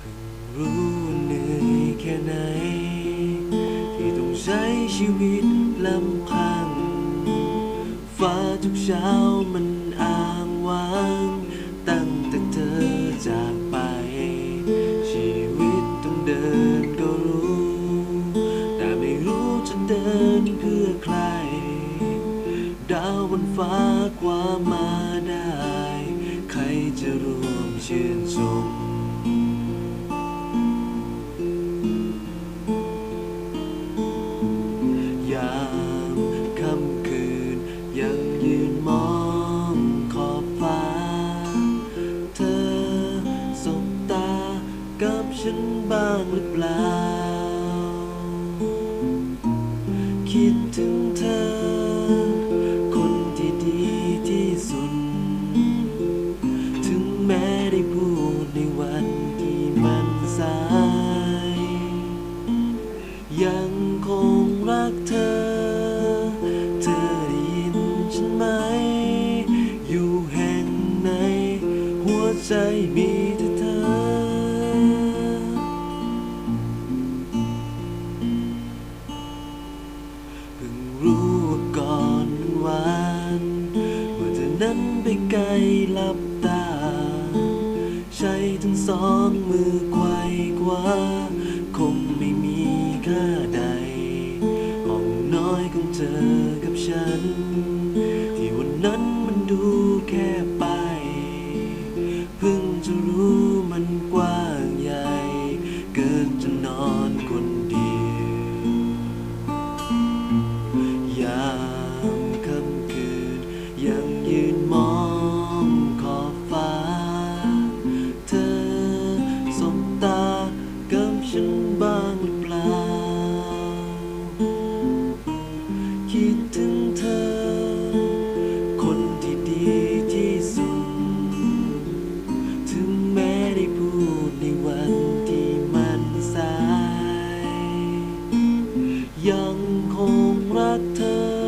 พิ่งรู้เหนื่อยแค่ไหน ที่ต้องใช้ชีวิตลำพัง ฟ้าทุกเช้ามันอ้างว้าง ตั้งแต่เธอจากไป ชีวิตต้องเดินก็รู้ แต่ไม่รู้จะเดินเพื่อใคร ดาวบนฟ้ากว่ามาได้ ใครจะร่วมเชื่นชม กับฉันบ้างหรือเปล่า คิดถึงเธอ คนที่ดีที่สุด ถึงแม้ได้พูดในวันที่มันสาย ยังคงรักเธอ เธอได้ยินฉันไหม อยู่แห่งไหน หัวใจมีแต่ ไกลหลับตา ใช้ทั้งสองมือไขว้คว้าคงไม่มีค่าใด ห้องน้อยของเธอกับฉัน ที่วันนั้นมันดูแค่ไป เพิ่งจะรู้มันกว้างใหญ่ เกินจะนอนคน ยังคงรักเธอ